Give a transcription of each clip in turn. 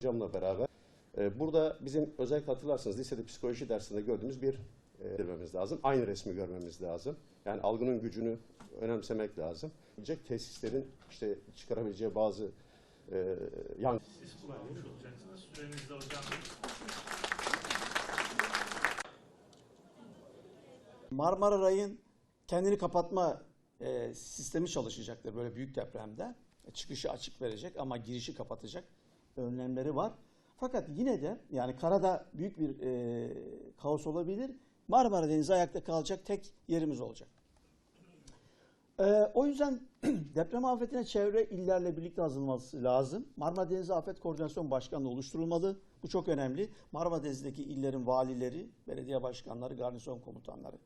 hocamla beraber. e, Burada bizim özellikle hatırlarsanız lisede psikoloji dersinde gördüğümüz bir e, görmemiz lazım. Aynı resmi görmemiz lazım. Yani algının gücünü önemsemek lazım. Gelecek tesislerin işte çıkarabileceği bazı e, yan Siz kullanmış olacaksınız. Süreniz de hocam. Marmara Ray'ın kendini kapatma e, sistemi çalışacaktır böyle büyük depremde. E, çıkışı açık verecek ama girişi kapatacak önlemleri var. Fakat yine de yani karada büyük bir e, kaos olabilir. Marmara Denizi ayakta kalacak tek yerimiz olacak. E, o yüzden deprem afetine çevre illerle birlikte hazırlanması lazım. Marmara Denizi Afet Koordinasyon Başkanlığı oluşturulmalı. Bu çok önemli. Marmara Denizi'ndeki illerin valileri, belediye başkanları, garnizon komutanları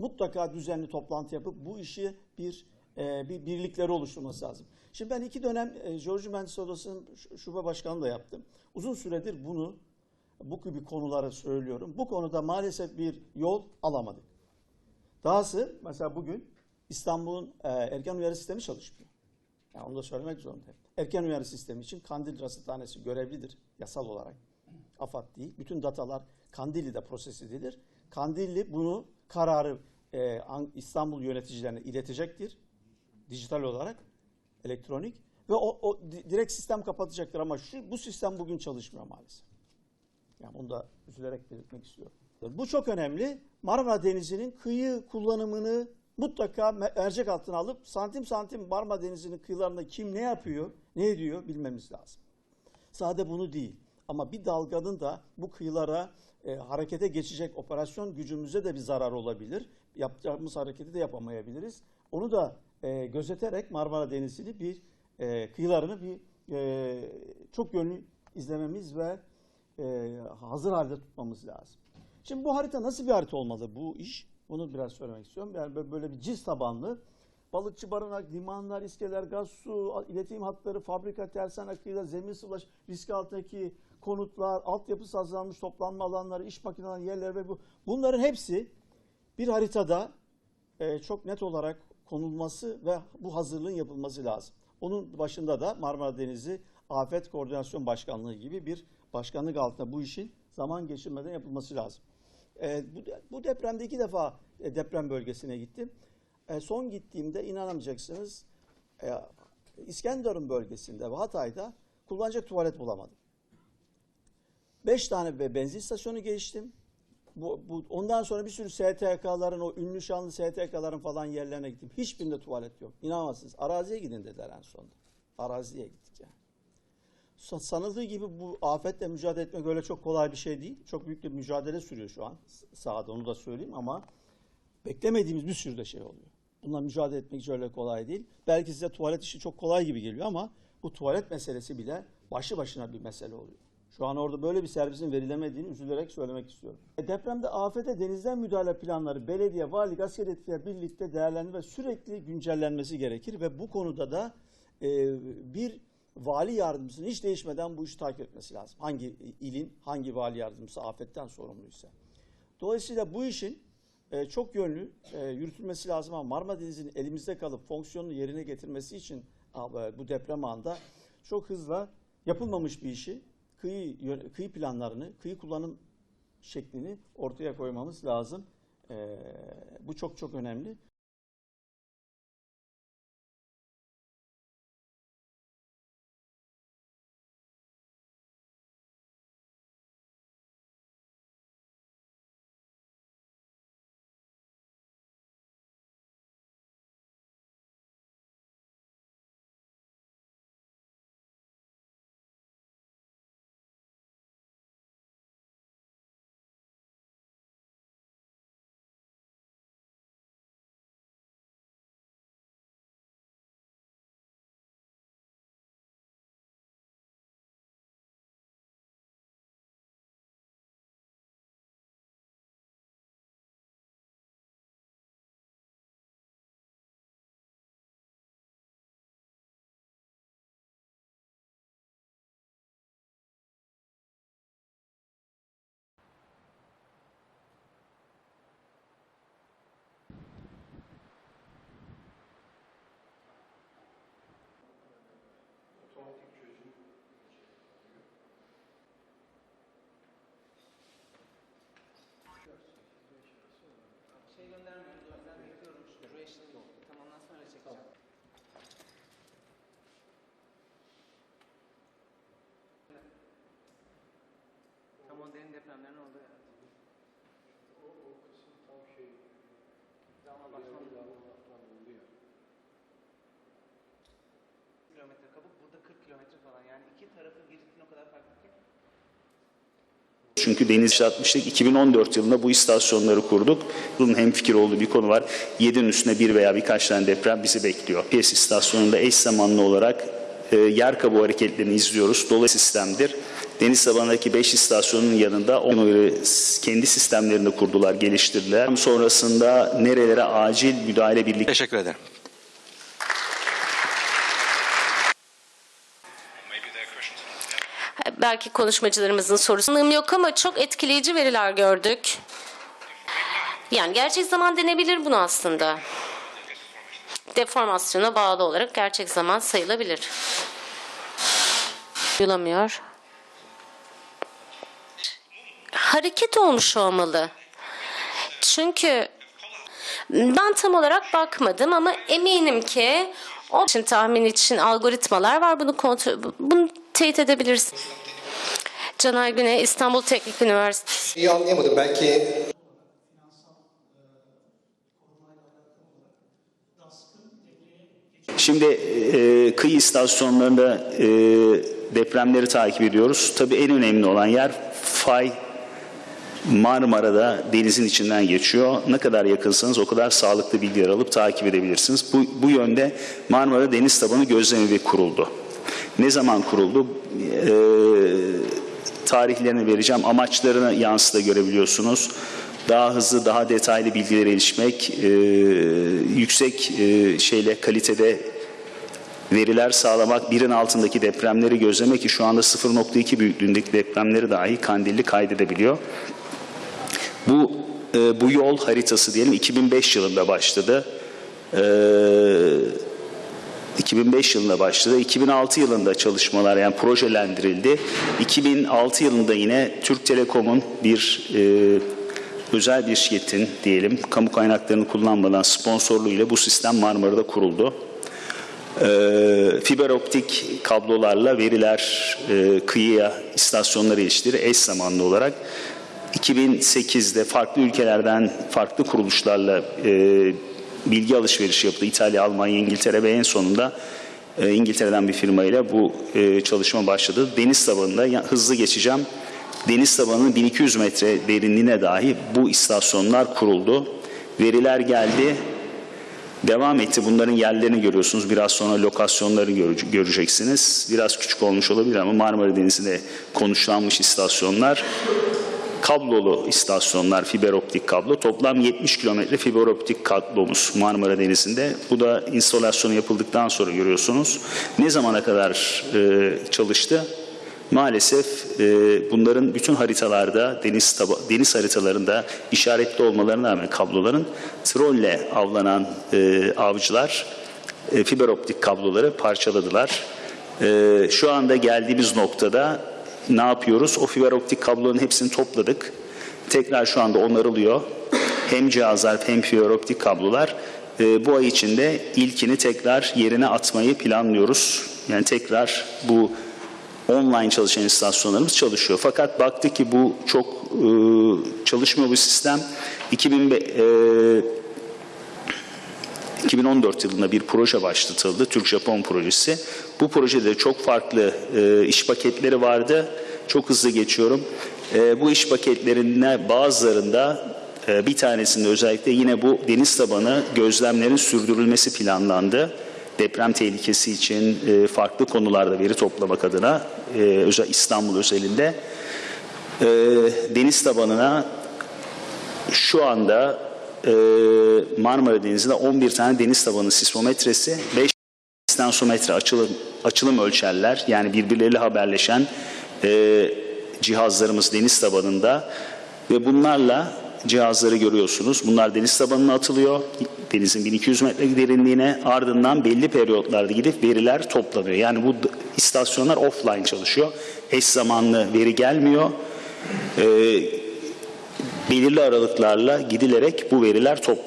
mutlaka düzenli toplantı yapıp bu işi bir e, bir birlikleri oluşturması lazım. Şimdi ben iki dönem e, Jeoloji Mühendisliği Odası'nın şube başkanı da yaptım. Uzun süredir bunu bu gibi konuları söylüyorum. Bu konuda maalesef bir yol alamadık. Dahası mesela bugün İstanbul'un e, erken uyarı sistemi çalışmıyor. Yani onu da söylemek zorundayım. Erken uyarı sistemi için Kandil Rasathanesi görevlidir yasal olarak. AFAD değil. Bütün datalar Kandilli'de proses edilir. Kandilli bunu kararı e, An- İstanbul yöneticilerine iletecektir. Dijital olarak elektronik ve o, o di- direkt sistem kapatacaktır ama şu bu sistem bugün çalışmıyor maalesef. Yani bunu da üzülerek belirtmek istiyorum. Bu çok önemli. Marmara Denizi'nin kıyı kullanımını mutlaka me- mercek altına alıp santim santim Marmara Denizi'nin kıyılarında kim ne yapıyor, ne ediyor bilmemiz lazım. Sade bunu değil. Ama bir dalganın da bu kıyılara e, harekete geçecek operasyon gücümüze de bir zarar olabilir. Yapacağımız hareketi de yapamayabiliriz. Onu da e, gözeterek Marmara Denizi'ni bir e, kıyılarını bir e, çok yönlü izlememiz ve e, hazır halde tutmamız lazım. Şimdi bu harita nasıl bir harita olmalı bu iş? Onu biraz söylemek istiyorum. Yani böyle- bir CIS tabanlı balıkçı barınak, limanlar, iskeleler, gaz, su, iletişim hatları, fabrika, tersane kıyılar, zemin sıvılaş, risk altındaki konutlar, altyapı hazırlanmış toplanma alanları, iş makineleri, yerler ve bu. Bunların hepsi bir haritada e, çok net olarak konulması ve bu hazırlığın yapılması lazım. Onun başında da Marmara Denizi Afet Koordinasyon Başkanlığı gibi bir başkanlık altında bu işin zaman geçirmeden yapılması lazım. E, bu, bu depremde iki defa e, deprem bölgesine gittim. E, son gittiğimde inanamayacaksınız e, İskenderun bölgesinde ve Hatay'da kullanacak tuvalet bulamadım. Beş tane be- benzin istasyonu geçtim. Bu, bu, ondan sonra bir sürü STK'ların, o ünlü şanlı STK'ların falan yerlerine gittim. Hiçbirinde tuvalet yok. İnanamazsınız. Araziye gidin dediler en sonunda. Araziye gittik yani. Sa- Sanıldığı gibi bu afetle mücadele etmek öyle çok kolay bir şey değil. Çok büyük bir mücadele sürüyor şu an sahada onu da söyleyeyim ama beklemediğimiz bir sürü de şey oluyor. Bununla mücadele etmek hiç öyle kolay değil. Belki size tuvalet işi çok kolay gibi geliyor ama bu tuvalet meselesi bile başlı başına bir mesele oluyor. Şu an orada böyle bir servisin verilemediğini üzülerek söylemek istiyorum. E, depremde afete denizden müdahale planları belediye, valilik, asker etkiler birlikte değerlendirilme ve sürekli güncellenmesi gerekir ve bu konuda da e, bir vali yardımcısının hiç değişmeden bu işi takip etmesi lazım. Hangi ilin hangi vali yardımcısı afetten sorumluysa. Dolayısıyla bu işin e, çok yönlü e, yürütülmesi lazım ama Marmara Denizi'nin elimizde kalıp fonksiyonunu yerine getirmesi için bu deprem anında çok hızla yapılmamış bir işi kıyı kıyı planlarını, kıyı kullanım şeklini ortaya koymamız lazım. E, bu çok çok önemli. göndermiyoruz. O yüzden bekliyorum. Şu duration yok. Tam ondan sonra çekeceğim. Tamam. Tam o derin depremlerin oldu yani. O, o kısım tam şey... Ama baştan oldu ya. Kilometre kabuk burada 40 kilometre falan yani iki tarafı çünkü deniz işletmiştik. 2014 yılında bu istasyonları kurduk. Bunun hem fikir olduğu bir konu var. 7'nin üstüne bir veya birkaç tane deprem bizi bekliyor. PS istasyonunda eş zamanlı olarak e, yer kabuğu hareketlerini izliyoruz. Dolayı sistemdir. Deniz tabanındaki 5 istasyonun yanında ona kendi sistemlerini kurdular, geliştirdiler. Sonrasında nerelere acil müdahale birlikte Teşekkür ederim. Belki konuşmacılarımızın sorusunum yok ama çok etkileyici veriler gördük. Yani gerçek zaman denebilir bunu aslında. Deformasyona bağlı olarak gerçek zaman sayılabilir. Duyulamıyor. Hareket olmuş olmalı. Çünkü ben tam olarak bakmadım ama eminim ki o için tahmin için algoritmalar var. Bunu kontrol, bunu teyit edebilirsin. Canay Güney İstanbul Teknik Üniversitesi. İyi anlayamadım. Belki Şimdi e, kıyı istasyonlarında e, depremleri takip ediyoruz. Tabii en önemli olan yer fay Marmara'da denizin içinden geçiyor. Ne kadar yakınsanız o kadar sağlıklı bilgiler alıp takip edebilirsiniz. Bu, bu yönde Marmara Deniz Tabanı Gözlemevi kuruldu. Ne zaman kuruldu? E, tarihlerini vereceğim. Amaçlarını yansıda görebiliyorsunuz. Daha hızlı, daha detaylı bilgilere erişmek, e, yüksek e, şeyle kalitede veriler sağlamak, birin altındaki depremleri gözlemek ki şu anda 0.2 büyüklüğündeki depremleri dahi Kandilli kaydedebiliyor. Bu e, bu yol haritası diyelim 2005 yılında başladı. E, 2005 yılında başladı. 2006 yılında çalışmalar yani projelendirildi. 2006 yılında yine Türk Telekom'un bir e, özel bir şirketin diyelim kamu kaynaklarını kullanmadan sponsorluğuyla bu sistem Marmara'da kuruldu. E, fiber optik kablolarla veriler e, kıyıya istasyonlara iliştirir eş zamanlı olarak. 2008'de farklı ülkelerden farklı kuruluşlarla e, bilgi alışverişi yaptı. İtalya, Almanya, İngiltere ve en sonunda e, İngiltere'den bir firmayla bu e, çalışma başladı. Deniz tabanında ya, hızlı geçeceğim. Deniz tabanının 1200 metre derinliğine dahi bu istasyonlar kuruldu. Veriler geldi. Devam etti. Bunların yerlerini görüyorsunuz. Biraz sonra lokasyonları göre- göreceksiniz. Biraz küçük olmuş olabilir ama Marmara Denizi'nde konuşlanmış istasyonlar kablolu istasyonlar, fiber optik kablo. Toplam 70 kilometre fiber optik kablomuz Marmara Denizi'nde. Bu da instalasyonu yapıldıktan sonra görüyorsunuz. Ne zamana kadar e, çalıştı? Maalesef e, bunların bütün haritalarda, deniz, taba, deniz haritalarında işaretli olmalarına rağmen kabloların trolle avlanan e, avcılar e, fiber optik kabloları parçaladılar. E, şu anda geldiğimiz noktada ne yapıyoruz? O fiber optik kabloların hepsini topladık. Tekrar şu anda onarılıyor. Hem cihazlar hem fiber optik kablolar. E, bu ay içinde ilkini tekrar yerine atmayı planlıyoruz. Yani tekrar bu online çalışan istasyonlarımız çalışıyor. Fakat baktık ki bu çok e, çalışmıyor bu sistem. 2000 e, 2014 yılında bir proje başlatıldı, Türk-Japon projesi. Bu projede çok farklı e, iş paketleri vardı. Çok hızlı geçiyorum. E, bu iş paketlerine bazılarında e, bir tanesinde özellikle yine bu deniz tabanı gözlemlerin sürdürülmesi planlandı. Deprem tehlikesi için e, farklı konularda veri toplamak adına e, özel İstanbul özelinde e, deniz tabanına şu anda e, Marmara Denizi'nde 11 tane deniz tabanı sismometresi, 5 stensometre açılım, açılım ölçerler. Yani birbirleriyle haberleşen e, cihazlarımız deniz tabanında ve bunlarla cihazları görüyorsunuz. Bunlar deniz tabanına atılıyor. Denizin 1200 metre derinliğine ardından belli periyotlarda gidip veriler toplanıyor. Yani bu istasyonlar offline çalışıyor. Eş zamanlı veri gelmiyor. Ee, belirli aralıklarla gidilerek bu veriler toplanıyor.